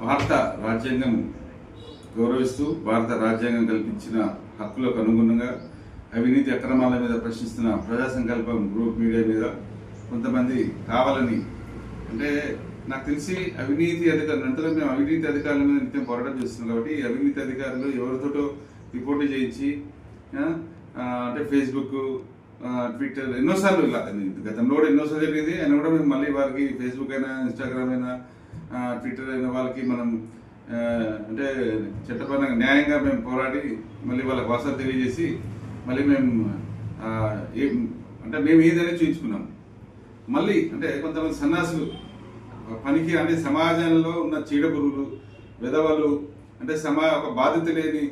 భారత రాజ్యాంగం గౌరవిస్తూ భారత రాజ్యాంగం కల్పించిన హక్కులకు అనుగుణంగా అవినీతి అక్రమాల మీద ప్రశ్నిస్తున్న ప్రజా సంకల్పం గ్రూప్ మీడియా మీద కొంతమంది కావాలని. అంటే నాకు తెలిసి అవినీతి అధికారులు అంటే మేము అవినీతి అధికారుల మీద నిత్యం పోరాటం చేస్తున్నాం కాబట్టి అవినీతి అధికారులు ఎవరితోటో రిపోర్ట్ చేయించి అంటే ఫేస్బుక్ ట్విట్టర్ ఎన్నోసార్లు ఇలా గతంలో కూడా ఎన్నోసార్లు జరిగింది అయినా కూడా మేము మళ్ళీ వారికి ఫేస్బుక్ అయినా ఇన్స్టాగ్రామ్ అయినా ట్విట్టర్ అయిన వాళ్ళకి మనం అంటే చట్టపరంగా న్యాయంగా మేము పోరాడి మళ్ళీ వాళ్ళకి వసతి తెలియజేసి మళ్ళీ మేము ఏం అంటే మేము ఏదైనా చూపించుకున్నాం మళ్ళీ అంటే కొంతమంది సన్యాసులు పనికి అంటే సమాజంలో ఉన్న చీడపురుగులు విధవలు అంటే సమా ఒక బాధ్యత లేని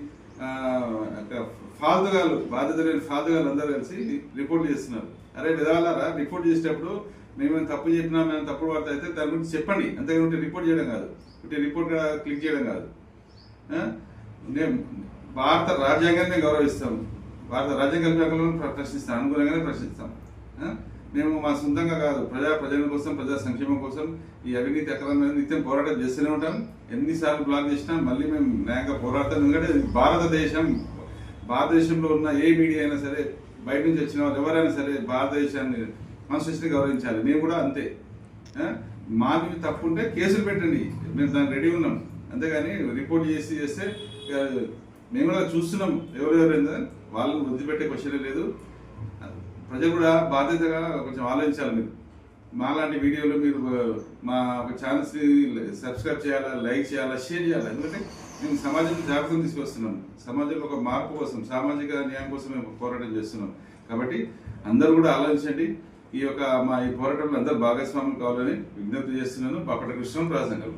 ఒక ఫాల్తుగాలు బాధ్యత లేని ఫాల్తుగాలు అందరూ కలిసి రిపోర్ట్ చేస్తున్నారు. అరే విధవాలారా రిపోర్ట్ చేసేటప్పుడు మేమేమైనా తప్పు చెప్పినా మేము తప్పుడు వార్త అయితే దాని గురించి చెప్పండి. అంతేగాని రిపోర్ట్ చేయడం కాదు. ఉంటే రిపోర్ట్ క్లిక్ చేయడం కాదు. నేను భారత రాజ్యాంగాన్ని గౌరవిస్తాం భారత రాజ్యాంగ ప్రకారం ప్రశ్నిస్తాం. అనుగుణంగానే ప్రశ్నిస్తాం. మేము మా సొంతంగా కాదు. ప్రజా ప్రజల కోసం ప్రజా సంక్షేమం కోసం ఈ అవినీతి అక్రమాలను నిత్యం పోరాటం చేస్తూనే ఉంటాం. ఎన్నిసార్లు బ్లాక్ చేసినా మళ్ళీ మేము న్యాయంగా పోరాడతాం. ఎందుకంటే భారతదేశం. భారతదేశంలో ఉన్న ఏ మీడియా అయినా సరే బయట నుంచి వచ్చిన వాళ్ళు ఎవరైనా సరే భారతదేశాన్ని కాన్స్టిట్యూషన్ గౌరవించాలి. మేము కూడా అంతే. మాకు మీద తప్పు ఉంటే కేసులు పెట్టండి. మేము దాన్ని రెడీ ఉన్నాం. అంతేగాని రిపోర్ట్ చేసి చేస్తే మేము కూడా చూస్తున్నాం ఎవరెవరు వాళ్ళని వదిలిపెట్టే క్వశ్చన్ లేదు. ప్రజలు కూడా బాధ్యతగా కొంచెం ఆలోచించాలి మీరు. మాలాంటి వీడియోలు మీరు మా ఒక ఛానల్స్ని సబ్స్క్రైబ్ చేయాలా లైక్ చేయాలా షేర్ చేయాలా? ఎందుకంటే మేము సమాజంలో జాగ్రత్తలు తీసుకొస్తున్నాం. సమాజంలో ఒక మార్పు కోసం సామాజిక న్యాయం కోసం మేము పోరాటం చేస్తున్నాం. కాబట్టి అందరూ కూడా ఆలోచించండి. ఈ యొక్క మా ఈ పోరాటంలో అందరూ భాగస్వాములు కావాలని విజ్ఞప్తి చేస్తున్నాను. బాపట కృష్ణం రాజంగల్